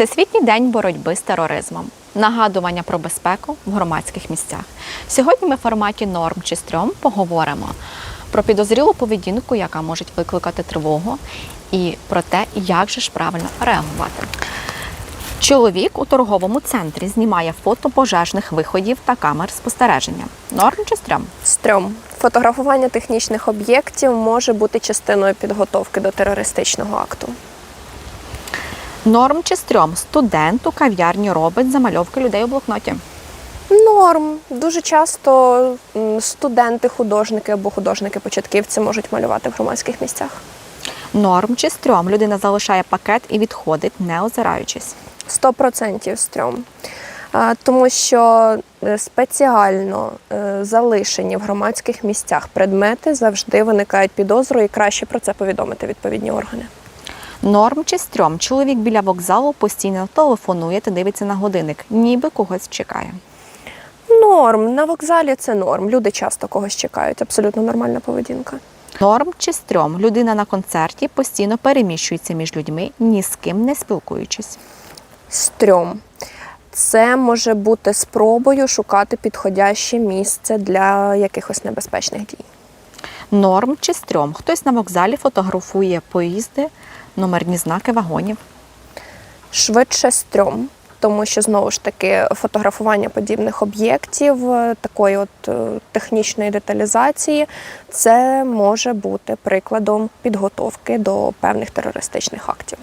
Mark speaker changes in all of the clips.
Speaker 1: Всесвітній день боротьби з тероризмом. Нагадування про безпеку в громадських місцях. Сьогодні ми в форматі норм чи стрьом поговоримо про підозрілу поведінку, яка може викликати тривогу, і про те, як же ж правильно реагувати. Чоловік у торговому центрі знімає фото пожежних виходів та камер спостереження. Норм чи стрьом?
Speaker 2: Стрьом. Фотографування технічних об'єктів може бути частиною підготовки до терористичного акту.
Speaker 1: Норм чи стрьом? Студент у кав'ярні робить замальовки людей у блокноті.
Speaker 2: Норм. Дуже часто студенти, художники або художники-початківці можуть малювати в громадських місцях.
Speaker 1: Норм чи стрьом? Людина залишає пакет і відходить, не озираючись.
Speaker 2: 100% стрьом. Тому що е, спеціально е, залишені в громадських місцях предмети завжди виникають підозрою і краще про це повідомити відповідні органи.
Speaker 1: Норм чи стрьом? Чоловік біля вокзалу постійно телефонує та дивиться на годинник, ніби когось чекає.
Speaker 2: Норм. На вокзалі це норм. Люди часто когось чекають. Абсолютно нормальна поведінка.
Speaker 1: Норм чи стрьом? Людина на концерті постійно переміщується між людьми, ні з ким не спілкуючись.
Speaker 2: Стрьом. Це може бути спробою шукати підходяще місце для якихось небезпечних дій.
Speaker 1: Норм чи стрьом? Хтось на вокзалі фотографує поїзди, номерні знаки вагонів.
Speaker 2: Швидше стрьом, тому що знову ж таки фотографування подібних об'єктів, е, такої от е, технічної деталізації, це може бути прикладом підготовки до певних терористичних актів.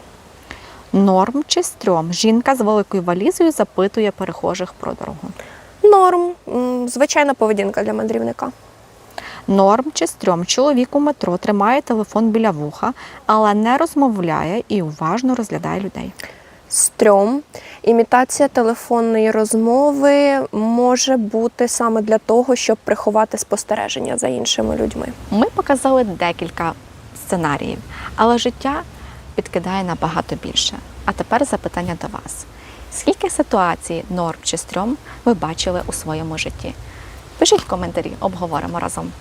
Speaker 1: Норм чи стрьом? Жінка з великою валізою запитує перехожих про дорогу.
Speaker 2: Норм, звичайна поведінка для мандрівника.
Speaker 1: Норм чи стрьом? Чоловік у метро тримає телефон біля вуха, але не розмовляє і уважно розглядає людей.
Speaker 2: Стрьом. Імітація телефонної розмови може бути саме для того, щоб приховати спостереження за іншими людьми.
Speaker 1: Ми показали декілька сценаріїв, але життя підкидає набагато більше. А тепер запитання до вас: скільки ситуацій, норм чи стрьом ви бачили у своєму житті? Пишіть коментарі, обговоримо разом.